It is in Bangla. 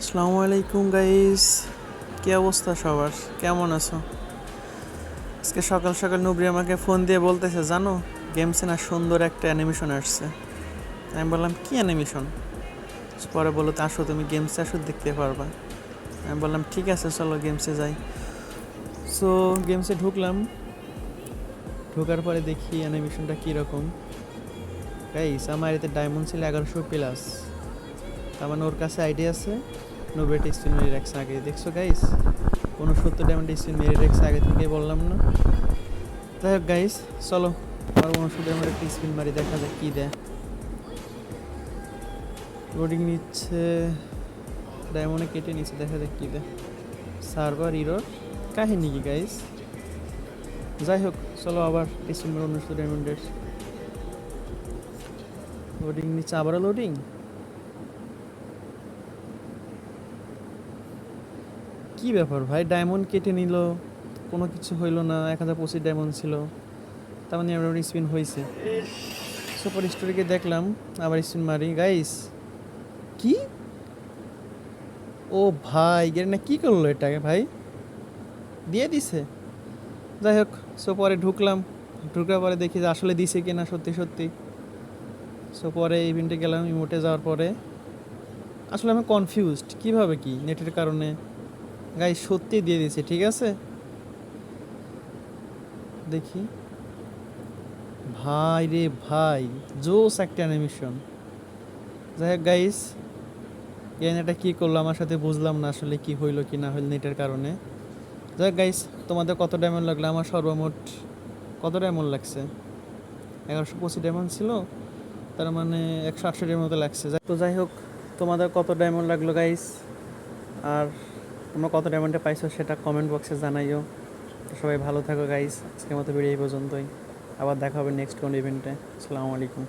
আসসালামু আলাইকুম গাইস কি অবস্থা সবার? কেমন আছো? আজকে সকাল সকাল নুবরি আমাকে ফোন দিয়ে বলতেছে, জানো গেমসে না সুন্দর একটা অ্যানিমেশন আসছে। আমি বললাম, কি অ্যানিমেশন পরে বলো তো আসো, তুমি গেমসে আসো, দেখতে পারবা। আমি বললাম, ঠিক আছে, চলো গেমসে যাই। সো গেমসে ঢুকলাম। ঢোকার পরে দেখি অ্যানিমেশনটা কীরকম। গাইস আমার এতে ডায়মন্ড ছিল এগারোশো প্লাস তার মানে ওর কাছে আইডিয়া আছে নোবেট স্পিন মেরে রাখছে আগে। দেখছ গাইস কোনো সত্তর ডায়মন্ড স্পিন মেরে রাখছে আগে থেকে বললাম না। যাই হোক গাইস চলো, আর উনসত্তর ডায়মন্ড একটা স্পিন মারি দেখা যাক কী দেয়। লোডিং নিচ্ছে ডায়মন্ডে কেটে নিচ্ছে, দেখা যাক কী দেয়। সার্ভার ইরোর কাহিনী কি গাইস যাই হোক, চলো আবার স্পিন মারি উনসত্তর ডায়মন্ডের লোডিং নিচ্ছে, আবারও লোডিং কি ব্যাপার ভাই? ডায়মন্ড কেটে নিল, কোনো কিছু হইল না, এক হাজার পঁচিশ ডায়মন্ড ছিল। তার মানে আমার স্পিন হয়েছে সুপার স্টোরিকে দেখলাম, আবার স্পিন মারি। গাইস কি? ও ভাই না কি করল এটাকে ভাই? দিয়ে দিছে। যাই হোক সো পরে ঢুকলাম। ঢুকার পরে দেখি যে আসলে দিছে কিনা সত্যি সত্যি। সো পরে ইভেন্টে গেলাম ইমোটে যাওয়ার পরে। আসলে আমি কনফিউজড কীভাবে কি? নেটের কারণে। গাই, সত্যি দিয়ে দিয়েছে ঠিক আছে? দেখি। ভাই রে ভাই, জোস একটা অ্যানিমেশন যাই হোক গাইস এটা কী করল আমার সাথে বুঝলাম না আসলে কি হইল কি না হইল নেটের কারণে। যাই গাইস তোমাদের কত ডায়মন্ড লাগল? আমার সর্বমোট কত ডায়মন্ড লাগছে? এগারোশো পঁচিশ ডায়মন্ড ছিল, তার মানে একশো আটষট্টির মতো লাগছে। তো যাই হোক, তোমাদের কত ডায়মন্ড লাগল গাইস আর তোমরা কত ডায়মন্ডে পাইছো সেটা কমেন্ট বক্সে জানাইও। সবাই ভালো থাকো গাইস আজকের মতো ভিডিও এই পর্যন্তই। আবার দেখা হবে নেক্সট কোন ইভেন্টে আসসালামু আলাইকুম।